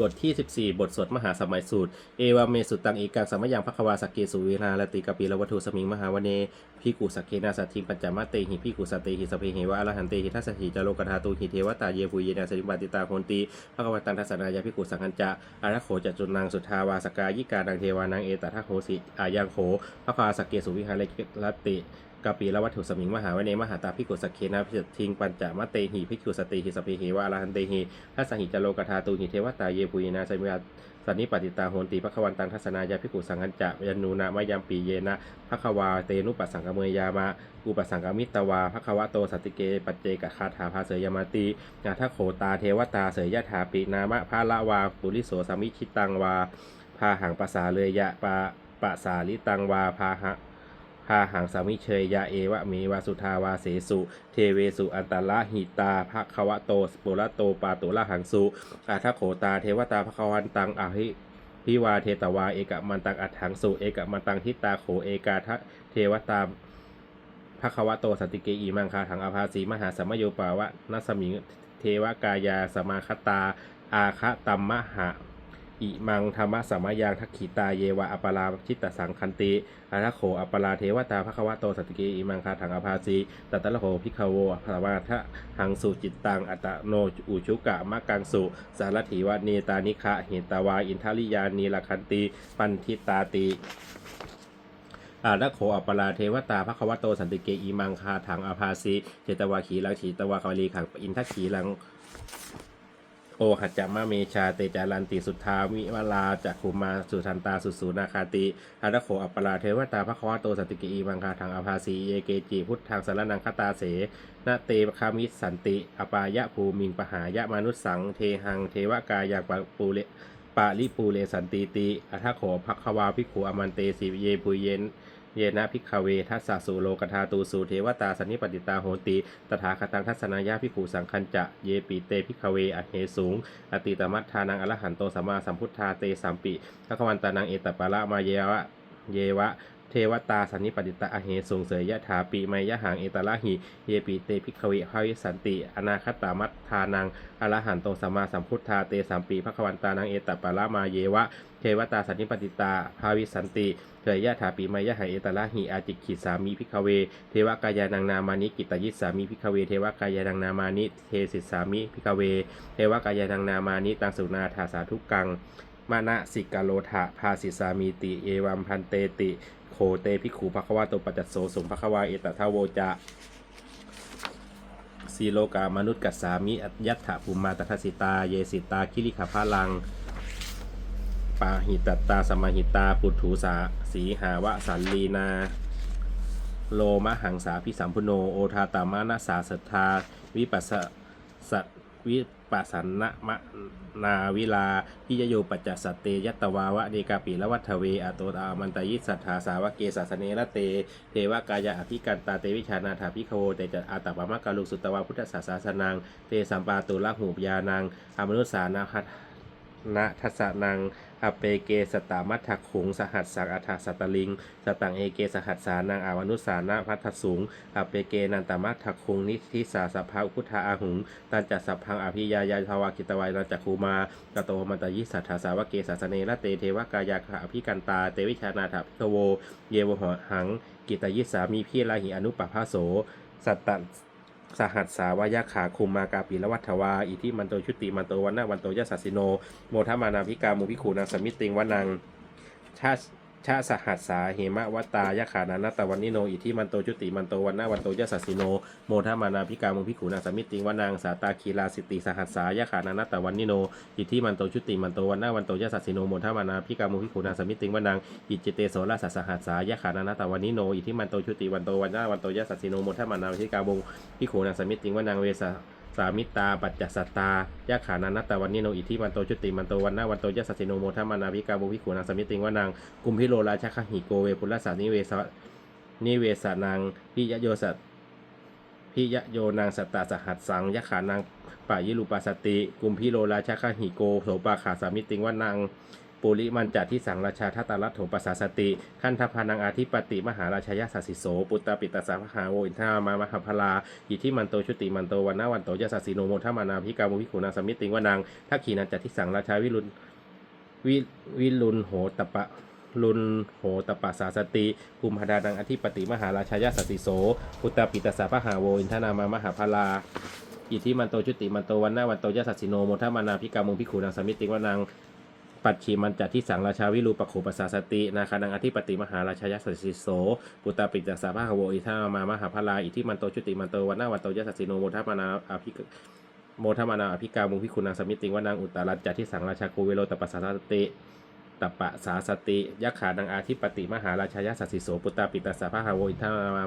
บทที่ 14 บทสวดมหาสมัยสูตร เอวาเมสุตังเอกังสมัยังภควาสกเกสุวินาลติกปีละวัตถุสมิงมหาวเนพิกุสกเคนาสัตถิปัญจมาเตหิพิกุสตเตหิสพเหวะอรหันเตหิทัสหิจโลกธาตุหิเทวตาเยปุยเยนาสิบัติตาโหนติภควตังทัสนายาพิกุสังคัญจะอารักโขจจุนังสุทาวาสกายิกานังเทวานังเอตทัคโหสิอายังโขภควาสกเกสุวิหารลติ กปีละวัตถุสมิงมหาวเนมหาตาพิกุสกเคนาพิทิงปัญจมาเตหิพิกุสตเตหิสพเหิวะอรหันเตหิทัสหิจโลกธาตุหิเทวตาเยปุยนาสริบัติสันนิปติตาโหนติพระควันตังทัศนายาพิกุสังกัญจะยานูนามะยัมปีเยนะพระควาเตนุปัสสังกเมยามะอุปสังกมิตวาพระควะโตสติเกปัจเจกคาถาภาเสยยมาตินาทโขตาเทวตาเสยยะถาปินามะพาละวาปุริโสสามิชิตังวาพาหังปะสาเลยะปะปะสาลิตังวาพาหะ พาหังสามิเชยยาเอวะเมวาสุทาวาเสสุ เทเวสุอันตละหิตาภควะโตสปุระโตปาตุละหังสุอาทโขตาเทวตาภควันตังอาหิพิวาเทตวาเอกมันตังอัฏฐังสุเอกมันตังทิตาโขเอกาทะเทวตาภควะโตสติเกอีมังคาถังอภาสีมหาสมโยปาวะนัสมิงเทวกายาสมาคตา อาคะตัมมหะ อิมังธรรมะสมยังทักขิตาเยวะอปาราชิตตสังคันติอาทะโขอปาราเทวตาภควะโตสัตติเกอิมังคาถังอภาสีตัตตะละโขพิคโวภาวะทะหังสุจิตตังอัตโนอุชุกะมะกังสุสารถีวะเนตานิคะเหตาวาอินทริยานีลคันติปันทิตาติอาระโขอัปปราเทวตาภควโตสันติเกอีมังคาถังอาภาสีเจตวาขีลังขีตวาคาลีขังอินทขีลัง โอหัจจามะเมชาเตจารันติสุทธาวิวลาจักขุมาสุทันตาสุสูนาคาติอารโขอัปปราเทวตาภควโตสติกอีมังคาถังอภาสีเยเกจิพุทธังสารนังคตาเสนาเตคามิสันติ อปายะภูมิงปหายะมนุสสัง เทหังเทวกายังปะปูเลปาลิปูเลสันติติอัทโขภควาภิกขุอมันเตสิเยปุเยน เยนะพิกาเวทัสสะสุโลกธาตูสูเทวตาสันนิปติตาโหติ ตถาคตังทัศนายาพิขูสังคัญจะ เยปิเตพิกาเวอเหสูง อติตมัตทานังอรหันโตสัมมาสัมพุทธาเตสัมปิพระควันตานังเอตปะละมาเยวะเยวะ เทวตาสันนิปติตาอเหสูงเสยยะถาปิไมยะหังเอตละหิ เยปิเตพิกเวภาวิสันติ อนาคตามัทานังอรหันโตสัมมาสัมพุทธาเตสัมปิพระควันตานังเอตปะละมาเยวะ เทวตาสันนิปติตาภาวิสันติเถยยะถาปีมายะหายเอตละหิอาจิกขิสามีพิกเว เทวกายานังนามานิกิตยิสสามีพิกเว เทวกายานังนามานิเทสิสามิพิกเว เทวกายานังนามานิตังสุนาถาสาทุกังมานะสิกาโลทะภาสิสามีติ เอวัมพันเตติ โคเตพิกขูภควาโตปัจจโสสมภควาเอตทาโวจะสีโลกามนุษย์กัสสามิอัตยัตถภูมิมาตทัสิตา เยสิตาคิริขพาลังปาหิตตาสมาหิตา ปุถุสาสีหาวะสันลีนา โลมหังสาพิสัมพุโน โอทาตามานาสาสัทธา วิปัสสะสัตวิ ปัสสนะมะนาวิลาพิยโยปัจจสัตเตยัตตวาวะเดกาปิละวัฏเวอโตตามันตยิสัทธาสาวะเกสาสเนระเต เทวกายะอภิกันตาเตวิชานาถาพิโควเตจอาตปามะกาลุสุตวาพุทธศาสาสนัง เตสัมปาตุละหูปยานังอมนุสานาคั นะทัสนังอเปเกสตามัทถขุง สหัสสังอัฏฐสัตตลิง สตังเอเกสหัสสานังอาวนุสานะพัทธสูงอเปเกนันตมัทถคุง นิทิสาสัพพะพุทธาอาหุง ตันจัสสัพพังอภิยายาทวากิตวัยนันจักคูมากโตมันตยิสัทธาสาวเกสาสเนระเตเทวกายาคาอภิกันตา เตวิชานาถาพิกโว เยวหหัง กิตยิสามีพี่ลาหิอนุปปภาโส สัตต สหัสสาวายาขาคุมมากาปีละวัฏวา อิทิมันโตชุติมันโตวันนาวันโตยะสัสสิโน โมทมานาพิกามุพิขูนางสมิติงวนังชา ชาสหัสสาเหมะวัตายะขานานาตวันนิโน อิทิมันโตจุติมันโตวันนาวันโตยะสัสสิโน โมทามานาพิกามุพิขูนาสมิติงวนางสาตาคีลาสิติสหัสสายะขานานาตวันนิโน อิทิมันโตชุติมันโตวันนาวันโตยะสัสสิโน โมทามานาพิกามุพิขูนาสมิติงวนางอิจิเตโสราสสหัสสายะขานานาตวันนิโน อิทิมันโตชุติวันโตวันนาวันโตยะสัสสิโน โมทามานาพิกามุพิขูนาสมิติงวนางเวสา สามิตาปัจจสัตตายะขานานัตตวันนิโนอิทิมันโตจุติมันโตวันนาวันโตยะสัสิโนโมทัมานาวิกาบุวิขุนางสมิติงวานางกุมพิโลราชคหิโกเวปุลสานิเวสนิเวสานางพิยโยสัตพิยโยนางสตตาสหัสสังยะขานางป่ายิลุปาสติ กุมพิโลราชคหิโกโสปาขาสามิติงวานาง ปุริมันจัทิสังราชาทัตตาลัตโถปัสสาสติ ขันธพานังอาทิปติมหาราชายาสัสิโส ปุตตปิตสาภหาโวอินทามามหาพลาอิทิมันโตชุติมันโตวันนาวันโตยะสัสิโนโมทมานาพิกามุพิขุนาสมิติงวนังทักขีนันจัทิสังราชาวิรุณวิวิรุณโหตปะลุนโหตปัสสาสติภูมิพดานังอธิปติมหาราชายาสสิโสปุตตปิตสาพหาโวอินทนามามหาพลาอิทิมันโตชุติมันโตวันนาวันโตยะสัสิโนโมทมานาพิกามุพิขุนังสมิติงวนัง ปัจฉิมันจัดที่สังราชาวิรูปโขปัสสาสตินาคานังอธิปติมหาราชายาสสสิโสปุตตปิตสาพหาโวอิทามามหาพลาอิทิมันโตชุติมันโตวันนาวันโตยะสัสสิโนโมทมานาอภิโมทมานาอภิกามุพิคุณังสมิติงวานางอุตตรัจจที่สังราชาโกเวโรตปัสสาสติ ตปะสาสติยะขาดังอาทิปติมหาราชายาสัสสิโสปุตตาปิตาสาพหาโวอินทนามา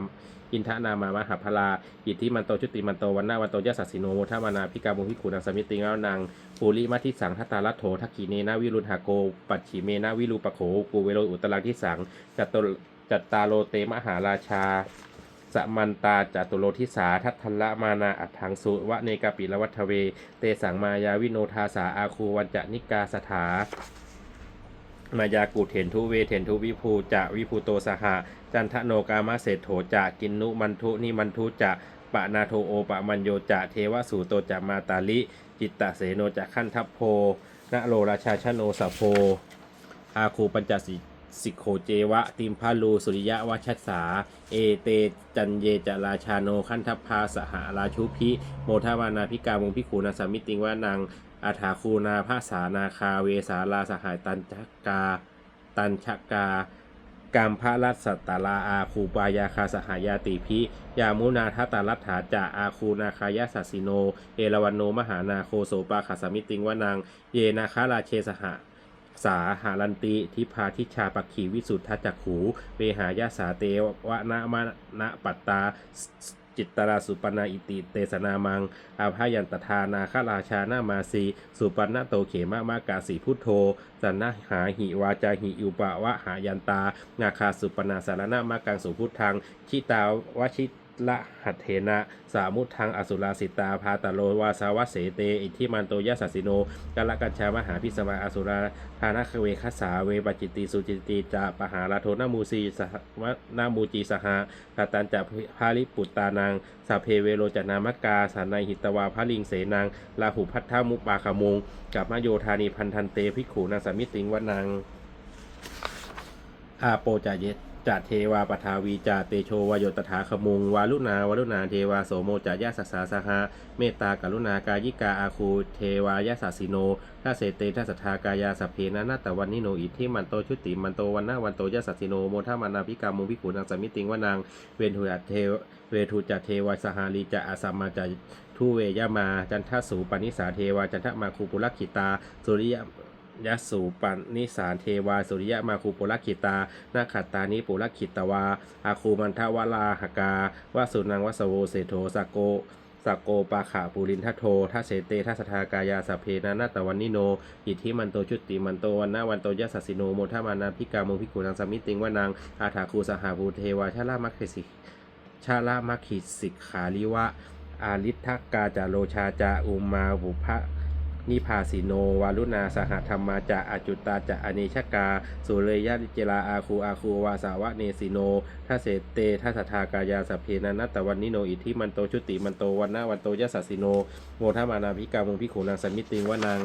อินทนามามหาพลาอิทธิมันโตชุติมันโตวันนาวันโตยะสัสสิโนโมทมานาพิกามุพิคุณังสมิติงวานางปูริมัทิสังทัตตาลัโถทักขีเนนาวิรุณหาโกปัจฉิเมนาวิรูปโขกูเวโรอุตตรังที่สังจัตโตจัตตาโลเตมหาราชาสมันตาจตุโลทิสาทัทัลละมานาอัฏฐังสุวะเนกาปิละวัฏเว เตสังมายาวิโนทาสาอาคูวันจะนิกาสถา มายากุเถนทุเวเถนทุวิภูจะวิภูโตสหะจันทโนกามาเศษโถจะกินนุมันทุนิมันทุจะปะนาโทโอปะมันโยจะเทวสูโตจะมาตาลิ จิตตะเสโนจะขั้นทัพโพนะโลราชาชโนสพโพอาคูปัญจสิสิโขเจวะติมพาลูสุริยะวัชสา เอเตจันเยจราชาโนขันทัพพาสหาราชุพิ โมทาวานาพิกามุงพิคูนาสามิติงวานัง อาถาคูนาภาสานาคาเวสาลาสหายตันชกา ตันชกากามพระรัสตตาลาอาคูปายาคาสหายาติพิ ยามุนาทัตตารัตถาจะอาคูนาคายาสัสิโน เอราวันโนมหานาโคโสปาขาสมิติงวนัง เยนาคาราเชสหะสาหารันติทิพาทิชาปักขีวิสุทธจักขูเวหายาสาเตวะนะมะนะปัตตา จิตตราสุปนาอิติเตสนามังอาภายันตทานาคาราชานามาสีสุปนาโตเขมะมากาสีพุทโธสันนะหาหิวาจาหิอุปะวะหายันตานาคาสุปนาสารนามากังสุพุทธังชิตาวชิ ละหัตเถนะสามุทังอสุราสิตาพาตโลวาสาวะเสเต อิทธิมันโตยะสัสิโนกาละกัญชามหาพิสมาอสุราทานะเวคัสสาเวปจิตติสุจิตติจะปหาลาโทนามูสีสหวนามูจีสหะกตันจะพาลิปุตตานังสัพเพเวโรจนามกาสานายหิตวาพระลิงเสนังลาหุพัทธมุปาคมุงกับมโยธานีพันธันเตภิกขุนาสามิติงวนังอาโปจาเย จะเทวาปทาวีจาเตโชวายโยตถาขมุง วาลุนาวาลุนาเทวาโสโมจายาสัสสาสหะเมตตากรุณากายิกาอาคูเทวายาสัสสิโนทัสเสเตทัสสทากายาสัพเพนะนาตวันนิโนอิทธิมันโตชุติมันโตวันนาวันโตยาสัสสิโนโมทามานาพิกามุพิขุนังสมิติงวนังเวนทุจัตเทวเวทุจัตเทวาสหาลีจะอาสัมมาจาทุเวยามา จันทสูปนิสาเทวาจันทมาคูปุรคิตาสุริย ยสสูปันนิสานเทวา สุริยะมาคูปุรคิตา นาขัตตานิปุรคิตวา อาคูมันทวาลาหกาวาสุนังวสโวเสโทสกโกสกโกปาขะปุรินทโททัเสเตทัสทากายาสเพนานาตวันนิโน อิทธิมันโตชุติมันโตวันนาวันโตยะสัสิโนโมทามานาพิกาโมพิกุนังสมิติงวานังอาถาคูสหาภูเทวาชาลามัคคิสิชาลามัคคิสิกขาลิวะอาลิทธกาจาโลชาจาอุมาบุพะ นิพาสิโน วารุณาสหธรรมาจะอจุตตาจะอเนชกา สุเรยะิเจลาอาคูอาคูวาสาวะเนสิโนทัเสเตทัสทากายาสเพนันตตวันนิโนอิทิมันโตชุติมันโตวันนาวันโตยะสัสิโนโมทมานาพิกามุพิขุนังสมิติงวานัง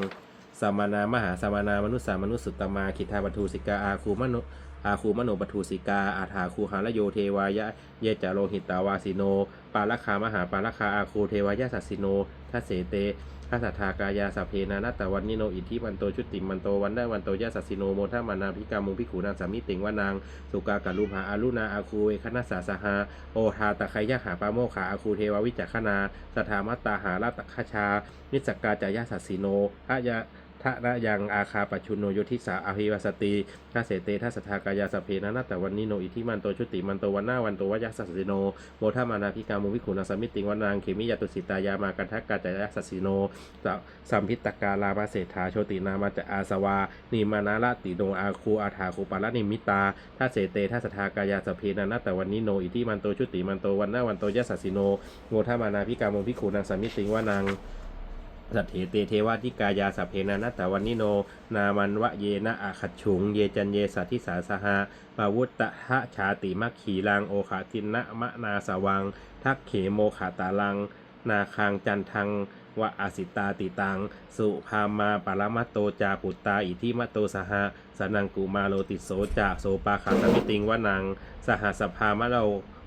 สามานามหาสามานามนุสสามนุสสุตตมาคิทาปทูสิกาอาคูมนุอาคูมโนปทูสิกา อาถาคูหาลโยเทวายะ เยจาโลหิตาวาสิโน ปาลคามหาปาลคาอาคูเทวายะสัสสิโนทัสเสเต ขัสสทากายาสัพเพนานัตตวันนิโนอิทธิมันโตชุติมันโตวันได้วันโตยะสัสสิโนโมทามานาพิกามุงพิขูนางสามิติงวานางสุกากาลุภาอารุณาอาคูเวคณสาสหาโอทาตะไคยะหาปาโมขาอาคูเทววิจักขนาสถามัตตาหาราตคชานิสกกาจายะสัสสิโนพระยะ ทะระยังอาคาปัจชุโนโยทิสาอาภิวสติทัสเสเตทัสสทากายาสเพนานัตตวันนิโนอิทิมันโตชุติมันโตวันหน้าวันโตวยะสัสสิโนโมทามานาพิกามุวิขุนาสมิติงวนางเขมิยตุสิตายามากันทักกาจายสัสสิโนสัมพิตตกาลามาเศรษฐาโชตินามาจะอาสวานิมานาลติโนอาคูอาถาคูปาลนิมิตาทัสเสเตทัสสทากายาสเพนานัตตวันนิโนอิทิมันโตชุติมันโตวันหน้าวันโตยะสัสสิโนโมทามานาพิกามุวิขุนาสมิติงวนาง สัทเถเตเทวาทิกายาสัพเพนานัตตวันนิโน นามันวะเยนะอาขัดฉุง เยจันเยสัทธิสาสหาปาวุตตะหะชาติมัคขีลังโอขาตินะมะนาสวัง ทักเขโมขาตาลัง นาคางจันทังวะอาสิตาติตัง สุภามาปรมัตโตจาปุตตาอิทิมัตโตสหะสนังกุมาโลติโสจาโสปาขาสมิติงวะนัง สหสภามะโล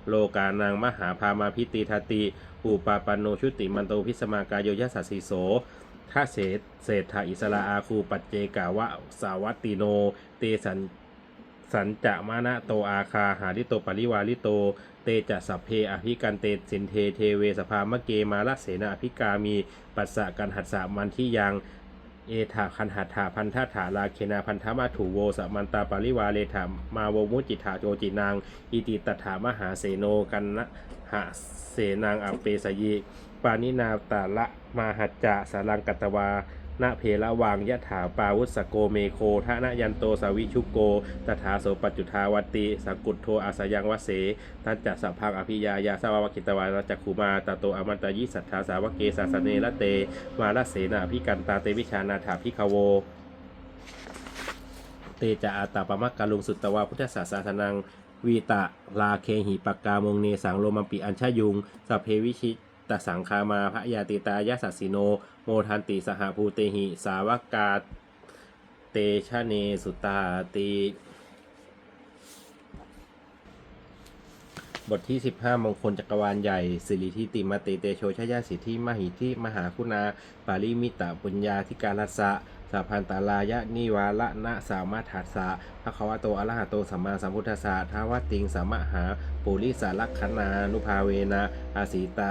โลกานังมหาพามาพิติทาติอุปาปันโนชุติมันโตพิสมากายโยยัสสสิโสท่าเศษเศรษฐาอิสราอาคูปัจเจกาวะสาวัตติโน เตสันสันจะมานะโตอาคาหาริโตปริวาริโต เตจะสัพเพอภิกันเตสินเทเทเวสภามะเกมาละเสนาอภิกามี ปัสสะกันหัสสะมันที่ยัง เอถาคันหัตถาพันธาถาลาเคนาพันธมาถูโวสมันตาปริวาเลถามาโวมุจิถาโจจินางอิติตถามหาเสโนกันนะหาเสนางอัปเปสยีปานินาตาละมาหัจจะสารังกัตตวา นาเพละวังยะถาปาวุสโกเมโคทะนะยันโตสาวิชุโก ตถาโสปัจจุทาวติสกุตโทอาสยังวเสทัจจะสัพพังอภิยายาสาวกิตวารจักขุมาตโตอมันตยิสัทธาสาวเกสาสเนละเต มาลเสนาพิกันตาเตวิชานาถาพิคาโวเตจะอาตาปมักกาลุงสุตตวาพุทธศาสนานังวีตะลาเคหิปากกามงเนสังโลมัมปิอัญชยุงสัพเพวิชิ ตสังคามาพระยาติตายาสัสสิโน โมทันติสหภูเตหิ สาวกาเตชะเนสุตาติ บทที่ 15 มงคลจักรวาลใหญ่ สิริทิติมาเตเตโชชยาสิทธิมหิทิมหาคุณา ปาริมิตะปุญญาธิการสะสัพพันตาลายะนิวาละนะสามาถัสสะภควะโตอรหะโตสัมมาสัมพุทธัสสะทาวติงสามะหาปุริสาลักขณานุภาเวนะอาสีตะ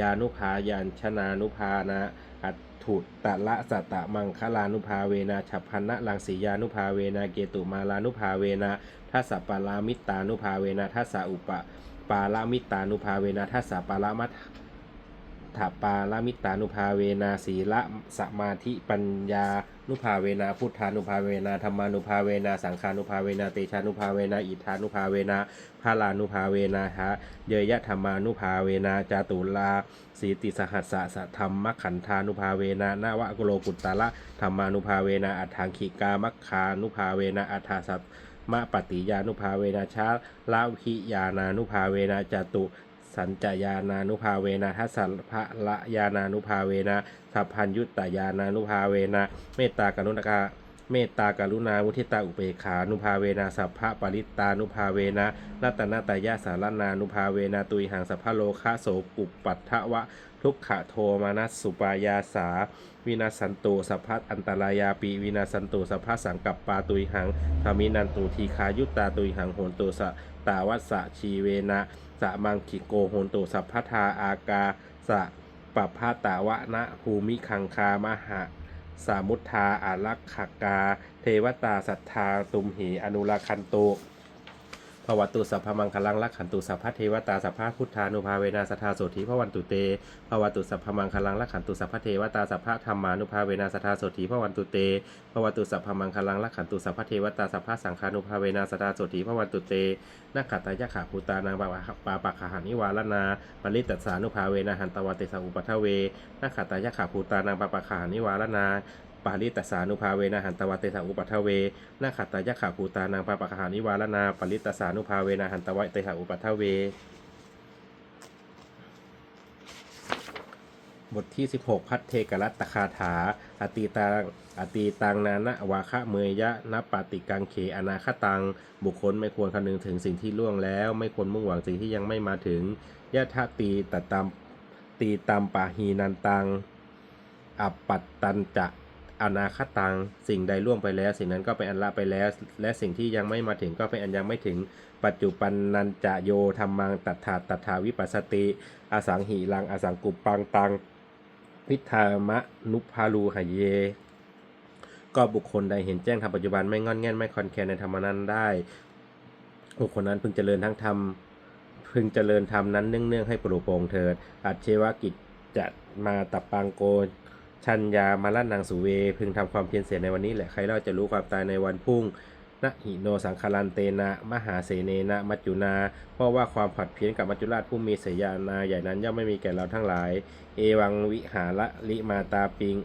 ยานุภายัญชนานุภานะอัตถุตะละสัตตะมังคลานุภาเวนะฉัพพันนะลังสียานุภาเวนะเกตุมาลานุภาเวนะทัสสะปารามิตานุภาเวนะทัสสะอุปะปาลามิตานุภาเวนะทัสสะปาลามัตถปาลามิตานุภาเวนะศีละสมาธิปัญญา นุภาเวนะพุทธานุภาเวนะธรรมานุภาเวนะสังขานุภาเวนะเตชานุภาเวนะอิทธานุภาเวนะพาลานุภาเวนะหะเยยะธรรมานุภาเวนะจาตุลาสีติสหัสสะสะธรรมขันธานุภาเวนะนาวะกุโลกุตตะละธรรมานุภาเวนะอัฏฐังขิกามัคคานุภาเวนะอัฏฐาสัตมะปฏิยานุภาเวนะชาลาวิยานานุภาเวนะจตุ สัญจยานานุภาเวนะทัสพะละยานานุภาเวนะสัพพัญยุตตยานานุภาเวนะเมตตากรุณาเมตตากรุณามุทิตาอุเบกขานุภาเวนะสัพพะปริตตานุภาเวนะรัตนตายาสารนานุภาเวนะตุยหังสัพพะโลคะโสปุปปัทถวะ ทุกขะโทมานัสสุปายาสา วินาสันตุสัพพะอันตรายาปีวินาสันตุสัพพะสังกัปปาตุยหังธามินันตุทีคายุตตาตุยหังโหนตุสะตาวัสสะชีเวนะะมังคิโกโหนตุสัพพทาอากาสะปปพาตาวะนะภูมิคังคามหะสามุทธาอารักขกา เทวตาสัทธาตุมหีอนุราคันตุ ภวตุสัพพมังคลังลักขันตุสัพพะเทวตาสัพพะพุทธานุภาเวนะสัทธาโสธีพวันตุเตภวตุสัพพมังคลังลักขันตุสัพพะเทวตาสัพพะธรรมานุภาเวนะสัทธาโสธีพวันตุเตภวตุสัพพมังคลังลักขันตุสัพพะเทวตาสัพพะสังฆานุภาเวนะสัทธาโสธีพวันตุเตนักขัตตยะขาภูตานางปาปาปะขาหานิวาลนาปริตตสานุภาเวนะหันตวเตสังอุปทเวนักขัตตยะขาภูตานางปาปะขาหานิวาลนา ปาริตสานุภาเวนะหันตวเตสะอุปัทเวนาขัตตายะขาภูตานางปาปะคานิวาลนาปาริตสานุภาเวนะหันตวเตสะอุปัทเว บทที่ 16 พัทเทกรัตตคาถา อตีตังอตีตังนานะวาคะเมยยะนปาติกังเขอนาคตัง บุคคลไม่ควรคำนึงถึงสิ่งที่ล่วงแล้ว ไม่ควรมุ่งหวังสิ่งที่ยังไม่มาถึงยะทะตีตตามตีตามปาหีนันตัง อัปปัตตันจะ อนาคตังสิ่งใดล่วงไปแล้ว สิ่งนั้นก็เป็นอันละไปแล้ว และสิ่งที่ยังไม่มาถึงก็เป็นอันยังไม่ถึง ปัจจุบันนันจะโยธรรมังตัทธาตัทธาวิปัสสติอสังหิลังอสังกุปปังตังพิธามะนุพาลูหเย ก็บุคคลใดเห็นแจ้งทำปัจจุบันไม่งอนแง่นไม่คอนแคนในธรรมนั้นได้บุคคลนั้นพึงเจริญทั้งธรรมพึงเจริญธรรมนั้นเนื่องๆให้ปรุโปร่งเถิด อัจเชวกิจจะมาตับปังโก ชัญญามาลนังสุเว พึงทำความเพียรเสียในวันนี้แหละใครเล่าจะรู้ความตายในวันพุ่งนะหิโนสังคารันเตนะ มหาเสเนนะมัจจุนา เพราะว่าความผัดเพี้ยนกับมัจจุราชผู้มีเสยานาใหญ่นั้นย่อมไม่มีแก่เราทั้งหลาย เอวังวิหาระลิมาตาปิง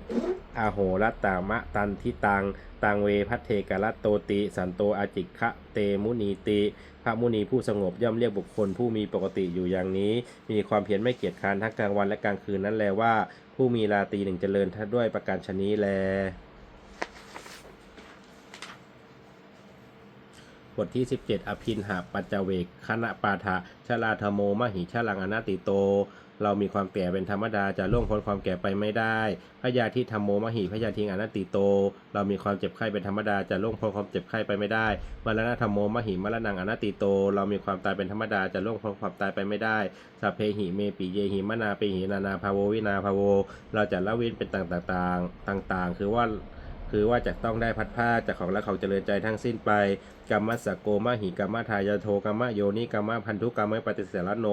อาโหรตามะตันทิตัง ตังเวพัทเทกะรัตโตติ สันโตอาจิกคะเตมุนีติ พระมุนีผู้สงบย่อมเรียกบุคคลผู้มีปกติอยู่อย่างนี้ มีความเพียรไม่เกียจคร้านทั้งกลางวันและกลางคืนนั้นแลว่า ผู้มีราตรีหนึ่งเจริญท่าด้วยประการชนี้แล บทที่ 17 อภินหาปัจจเวกคณะปาทะชลาธโมมหิชลังอนาติโต เรามีความแก่เป็นธรรมดาจะล่วงพ้นความแก่ไปไม่ได้พยาธิธรรมโมมหิพยาธิงอนัตติโต เรามีความเจ็บไข้เป็นธรรมดาจะล่วงพ้นความเจ็บไข้ไปไม่ได้มรณะธรรมโมมหิมรณังอนัตติโต เรามีความตายเป็นธรรมดาจะล่วงพ้นความตายไปไม่ได้สัพเพหิเมปิเยหิมนาเปหินานาภาโววินาภาโว เราจะละเว้นเป็นต่างๆ ต่างๆ คือว่า คือว่าจะต้องได้พัดผ้าจากของและของเจริญใจทั้งสิ้นไปกรรมสกโกมหิกรรมทายาโทกรรมโยนิกรรมพันธุกรรมปฏิเสรโน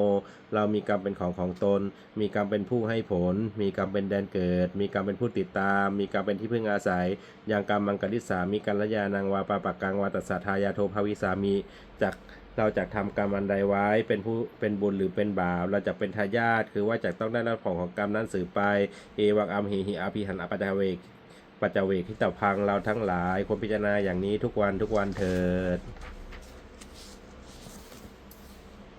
เรามีกรรมเป็นของของตน มีกรรมเป็นผู้ให้ผล มีกรรมเป็นแดนเกิด มีกรรมเป็นผู้ติดตาม มีกรรมเป็นที่พึ่งอาศัย อย่างกรรมมังกริสามีกัลยาณังวาปาปักกังวาตัสทายาโทภวิสามีจากเราจะทำกรรมอันใดไว้เป็นผู้เป็นบุญหรือเป็นบาปเราจะเป็นทายาทคือว่าจะต้องได้รับของของกรรมนั้นสืบไป เอวังอัมหิหิอาภิหันอปจาเวก ปัจจเวกที่ตพังเราทั้งหลายควรพิจารณาอย่างนี้ทุกวันทุกวันเถิด